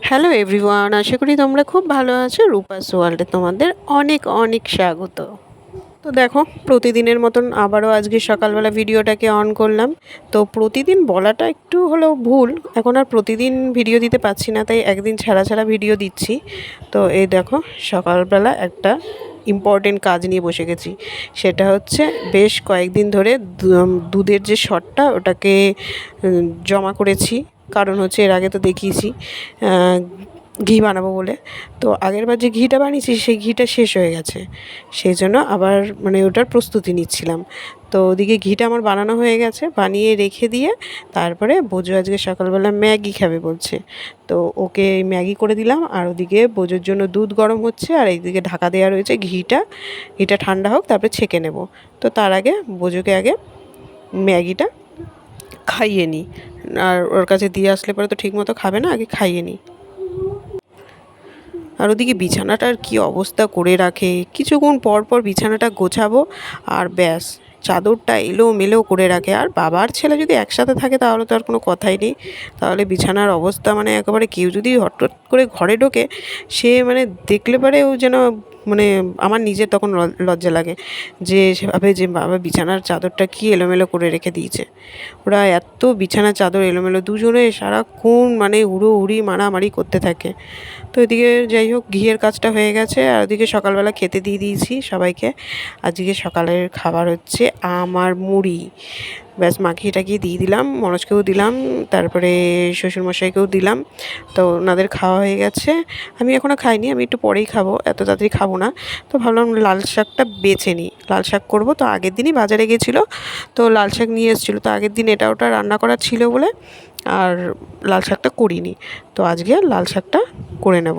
Hello everyone আশা করি তোমরা খুব ভালো আছো। রূপাস ওয়ার্ল্ডে তোমাদের অনেক অনেক স্বাগত। তো দেখো, প্রতিদিনের মতন আবারও আজকে সকালবেলা ভিডিওটাকে অন করলাম। তো প্রতিদিন বলাটা একটু হলেও ভুল। এখন আর প্রতিদিন ভিডিও দিতে পারছি না, তাই একদিন ছাড়া ছাড়া ভিডিও দিচ্ছি। তো এই দেখো, সকালবেলা একটা ইম্পর্টেন্ট কাজ নিয়ে বসে গেছি। সেটা হচ্ছে বেশ কয়েকদিন ধরে দুধের যে শটটা, ওটাকে জমা করেছি। কারণ হচ্ছে এর আগে তো দেখিয়েছি ঘি বানাবো বলে। তো আগের বার যে ঘিটা বানিয়েছি, সেই ঘিটা শেষ হয়ে গেছে। সেই জন্য আবার মানে ওটার প্রস্তুতি নিচ্ছিলাম। তো ওদিকে ঘিটা আমার বানানো হয়ে গেছে, বানিয়ে রেখে দিয়ে তারপরে বোঝো আজকে সকালবেলা ম্যাগি খাবে বলছে। তো ওকে ম্যাগি করে দিলাম, আর ওদিকে বোঝোর জন্য দুধ গরম হচ্ছে, আর এইদিকে ঢাকা দেওয়া রয়েছে ঘিটা। ঘিটা ঠান্ডা হোক, তারপরে ছেঁকে নেব। তো তার আগে বোঝোকে আগে ম্যাগিটা খাইয়ে নিই আর ওর কাছে দিয়ে আসলে পরে তো ঠিক মতো খাবে না, আগে খাইয়ে নিই আর ওদিকে বিছানাটার কি অবস্থা করে রাখে। কিছুক্ষণ পর পর বিছানাটা গোছাবো আর ব্যাস, চাদরটা এলো মেলো করে রাখে। আর বাবার ছেলে যদি একসাথে থাকে তাহলে তো আর কোনো কথাই নেই। তাহলে বিছানার অবস্থা মানে একেবারে কেউ যদি হঠাৎ করে ঘরে ঢোকে, সে মানে দেখলে পরে ও যেন মানে আমার নিজের তখন লজ্জা লাগে যে সেভাবে যে বাবা বিছানার চাদরটা কি এলোমেলো করে রেখে দিয়েছে। ওরা এত বিছানার চাদর এলোমেলো দুজনে সারাক্ষণ মানে উড়ো উড়ি মারামারি করতে থাকে। তো এদিকে যাই হোক, ঘিয়ের কাজটা হয়ে গেছে আর ওদিকে সকালবেলা খেতে দিয়ে দিয়েছি সবাইকে। আজকে সকালের খাবার হচ্ছে আম আর মুড়ি। ব্যাস মাখিয়ে টাকিয়ে দিয়ে দিলাম, মনোজকেও দিলাম, তারপরে শ্বশুরমশাইকেও দিলাম। তো ওনাদের খাওয়া হয়ে গেছে। আমি এখনও খাইনি, আমি একটু পরেই খাব, এত তাড়াতাড়ি খাব না। তো ভাবলাম লাল শাকটা বেছে নিই। লাল শাক করব তো আগের দিনই বাজারে গেছিল, তো লাল শাক নিয়ে এসেছিল। তো আগের দিন এটা ওটা রান্না করা ছিল বলে, আর লাল শাকটা করিনি। তো আজকে লাল শাকটা করে নেব।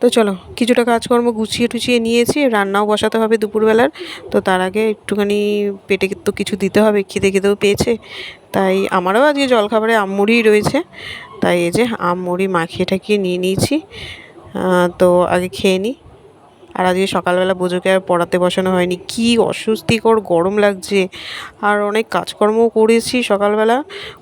তো চলো, কিছুটা কাজকর্ম গুছিয়ে টুছিয়ে নিয়েছি, রান্নাও বসাতে হবে দুপুরবেলার। তো তার আগে একটুখানি পেটে তো কিছু দিতে হবে, খিদে খিদেও পেয়েছে। তাই আমারও আজকে জলখাবারে আমমুড়িই রয়েছে। তাই এই যে আমমুড়ি মাখিয়ে ঠাকিয়ে নিয়ে নিয়েছি। তো আগে খেয়ে নিই আর আজকে সকালবেলা বোঝোকে আর পড়াতে বসানো হয়নি। কি অস্বস্তিকর গরম লাগছে। আর অনেক কাজকর্মও করেছি সকালবেলা।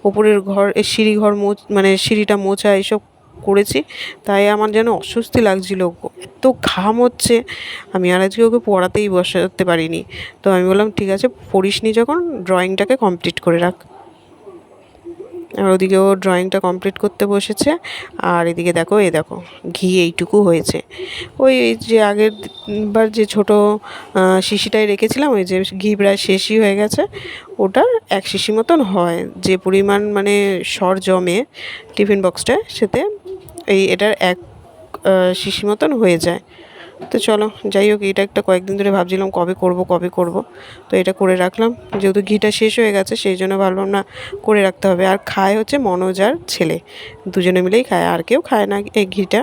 ওপরের ঘর সিঁড়ি ঘর মোচ মানে সিঁড়িটা মোছা, এসব করেছি, তাই আমার যেন অস্বস্তি লাগছিল। এত ঘাম হচ্ছে, আমি আর আজকে ওকে পড়াতেই বসাতে পারিনি। তো আমি বললাম, ঠিক আছে পড়িসনি যখন ড্রয়িংটাকে কমপ্লিট করে রাখ। আর ওদিকে ও ড্রয়িংটা কমপ্লিট করতে বসেছে, আর এদিকে দেখো এ দেখো, ঘি এইটুকু হয়েছে। ওই যে আগের বার যে ছোটো শিশিটাই রেখেছিলাম, ওই যে ঘি প্রায় শেষই হয়ে গেছে, ওটার এক শিশি মতন হয়। যে পরিমাণ মানে সর জমে টিফিন বক্সটায়, সেতে এই এটার এক শিশি মতন হয়ে যায়। তো চলো, যাই হোক, এটা একটা কয়েকদিন ধরে ভাবছিলাম কবে করব কবে করব। তো এটা করে রাখলাম। যেহেতু ঘিটা শেষ হয়ে গেছে, সেই জন্য ভাবলাম না, করে রাখতে হবে। আর খায় হচ্ছে মনোজ আর ছেলে। দুজনে মিলেই খায়, আর কেউ খায় না এই ঘিটা।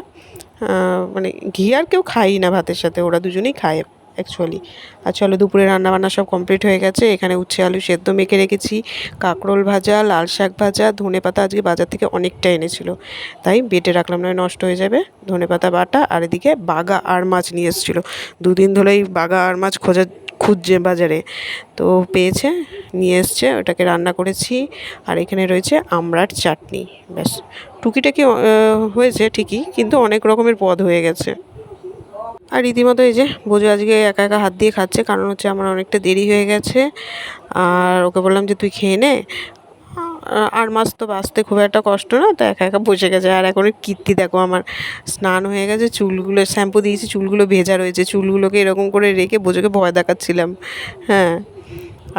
মানে ঘি আর কেউ খায়ই না ভাতের সাথে, ওরা দুজনেই খায়। অ্যাকচুয়ালি আর চলো, দুপুরে রান্নাবান্না সব কমপ্লিট হয়ে গেছে। এখানে উচ্ছে, আলু সেদ্ধ মেখে রেখেছি। কাঁকরোল ভাজা, লাল শাক ভাজা, ধনে পাতা আজকে বাজার থেকে অনেকটা এনেছিল। তাই বেটে রাখলাম, নয় নষ্ট হয়ে যাবে। ধনে পাতা বাটা, আর এদিকে বাগা আর মাছ নিয়ে এসেছিল। দুদিন ধরেই বাগা আর মাছ খোঁজা, খুঁজছে বাজারে। তো পেয়েছে, নিয়ে এসছে, ওটাকে রান্না করেছি। আর এখানে রয়েছে আমড়ার চাটনি। ব্যাস। টুকিটাকি হয়েছে ঠিকই, কিন্তু অনেক রকমের পদ হয়ে গেছে। আর রীতিমতো এই যে বোঝো আজকে একা একা হাত দিয়ে খাচ্ছে, কারণ হচ্ছে আমার অনেকটা দেরি হয়ে গেছে। আর ওকে বললাম যে, তুই খেয়ে নে। আর মাছ তো বাঁচতে খুব একটা কষ্ট না, তো একা একা বসে গেছে। আর এখন কীর্তি দেখো, আমার স্নান হয়ে গেছে, চুলগুলো শ্যাম্পু দিয়েছি, চুলগুলো ভেজা রয়েছে। চুলগুলোকে এরকম করে রেখে বোঝোকে ভয় দেখাচ্ছিলাম। হ্যাঁ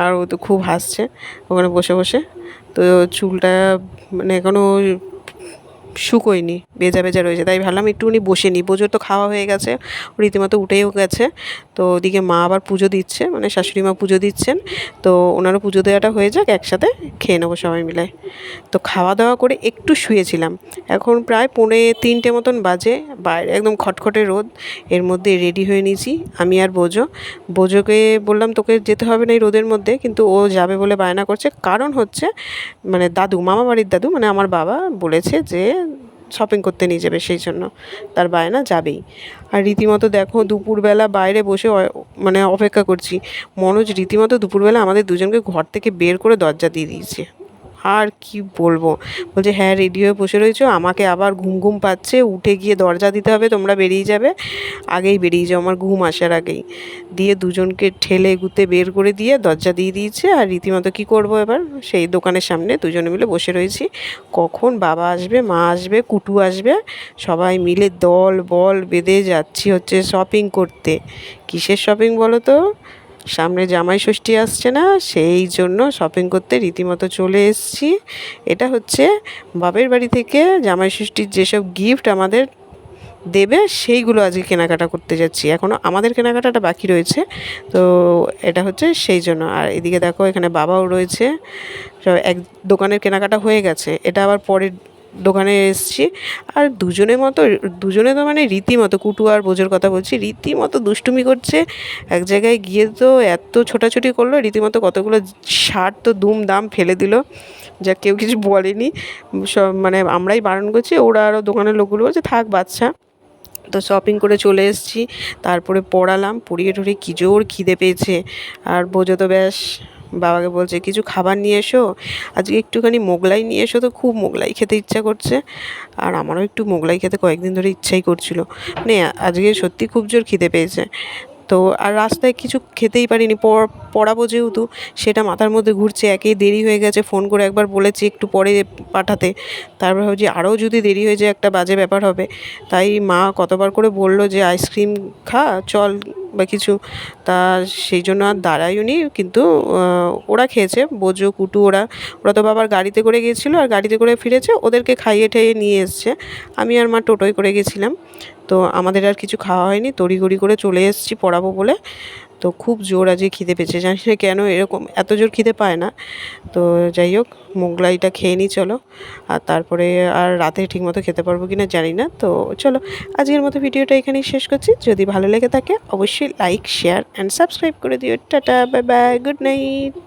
আর ও তো খুব হাসছে, ওখানে বসে বসে। তো চুলটা মানে এখনও শুকোয়নি, ভেজা ভেজা রয়েছে। তাই ভাবলাম একটুখানি বসে নিই। পুজোর তো খাওয়া হয়ে গেছে রীতিমতো উঠেও গেছে। তো ওদিকে মা আবার পুজো দিচ্ছে মানে শাশুড়ি মা পুজো দিচ্ছেন। তো ওনারও পুজো দেওয়াটা হয়ে যাক, একসাথে খেয়ে নেব সবাই মিলে। তো খাওয়া দাওয়া করে একটু শুয়েছিলাম। এখন প্রায় পৌনে তিনটে মতন বাজে, বাইরে একদম খটখটে রোদ। এর মধ্যে রেডি হয়ে নিয়েছি আমি আর বোজো। বোজোকে বললাম, তোকে যেতে হবে না এই রোদের মধ্যে, কিন্তু ও যাবে বলে বায়না করছে। কারণ হচ্ছে মানে দাদু মামা বাড়ির দাদু মানে আমার বাবা বলেছে যে শপিং করতে নিয়ে যাবে, সেই জন্য তার বায়না যাবেই। আর রীতিমতো দেখো, দুপুরবেলা বাইরে বসে মানে অপেক্ষা করছি। মনোজ রীতিমতো দুপুরবেলা আমাদের দুজনকে ঘর থেকে বের করে দরজা দিয়ে দিয়েছে। আর কি বলব? বলছে হ্যাঁ রেডি হয়ে বসে রয়েছো, আমাকে আবার ঘুম ঘুম পাচ্ছে, উঠে গিয়ে দরজা দিতে হবে, তোমরা বেরিয়ে যাবে। আগেই বেরিয়ে যাও, আমার ঘুম আসার আগেই। দিয়ে দুজনকে ঠেলে গুতে বের করে দিয়ে দরজা দিয়ে দিয়েছে, আর রীতিমতো কী করব এবার? সেই দোকানের সামনে দুজনে মিলে বসে রয়েছি। কখন বাবা আসবে, মা আসবে, কুটু আসবে, সবাই মিলে দল বল বেঁধে যাচ্ছি হচ্ছে শপিং করতে। কিসের শপিং বলো তো? সামনে জামাই ষষ্ঠী আসছে না, সেই জন্য শপিং করতে রীতিমতো চলে এসেছি। এটা হচ্ছে বাপের বাড়ি থেকে জামাই ষষ্ঠীর যেসব গিফট আমাদের দেবে, সেইগুলো আজকে কেনাকাটা করতে যাচ্ছি। এখনও আমাদের কেনাকাটাটা বাকি রয়েছে, তো এটা হচ্ছে সেই জন্য। আর এদিকে দেখো, এখানে বাবাও রয়েছে। এক দোকানের কেনাকাটা হয়ে গেছে। এটা আবার পরের দোকানে এসছি। আর দুজনের মতো, দুজনে তো মানে রীতিমতো, কুটু আর বোঝোর কথা বলছি, রীতিমতো দুষ্টুমি করছে। এক জায়গায় গিয়ে তো এত ছোটাছুটি করল, রীতিমতো কতগুলো শার্ট তো দুম দাম ফেলে দিল। যা কেউ কিছু বলেনি। সব মানে আমরাই বারণ করছি, ওরা আরও দোকানের লোকগুলো বলছে, থাক বাচ্চা তো শপিং করে চলে এসেছি। তারপরে পড়ালাম, পড়িয়ে টড়িয়ে কী জোর খিদে পেয়েছে। আর বোঝো তো ব্যাস। বাবাকে বলছে, কিছু খাবার নিয়ে এসো। আজকে একটুখানি মোগলাই নিয়ে এসো তো, খুব মোগলাই খেতে ইচ্ছা করছে। আর আমারও একটু মোগলাই খেতে কয়েকদিন ধরে ইচ্ছাই করছিল। মানে আজকে সত্যি খুব জোর খিদে পেয়েছে। তো আর রাস্তায় কিছু খেতেই পারিনি। পড়াবো যেহেতু, সেটা মাথার মধ্যে ঘুরছে, একেই দেরি হয়ে গেছে। ফোন করে একবার বলেছি একটু পরে পাঠাতে। তারপর ভাবছি আরও যদি দেরি হয়ে যায়, একটা বাজে ব্যাপার হবে। তাই মা কতবার করে বলল যে, আইসক্রিম খা, চল বা কিছু, তা সেই জন্য আর দাঁড়ায়নি। কিন্তু ওরা খেয়েছে বোঝো কুটু, ওরা ওরা তো বাবার গাড়িতে করে গিয়েছিল আর গাড়িতে করে ফিরেছে, ওদেরকে খাইয়ে ঠাইয়ে নিয়ে এসছে। আমি আর মা টোটোয় করে গেছিলাম। তো আমাদের আর কিছু খাওয়া হয়নি, তড়িঘড়ি করে চলে এসেছি পড়াবো বলে। তো খুব জোর আজকে খিদে পেয়েছে। জানি না কেন এরকম এত জোর খিদে পায় না? তো যাই হোক, মোগলাইটা খেয়ে নিই চলো। আর তারপরে আর রাতে ঠিকমতো খেতে পারব কি না জানি না। তো চলো, আজকের মতো ভিডিওটা এখানেই শেষ করছি। যদি ভালো লেগে থাকে, অবশ্যই লাইক শেয়ার অ্যান্ড সাবস্ক্রাইব করে দিও। Tata bye bye good night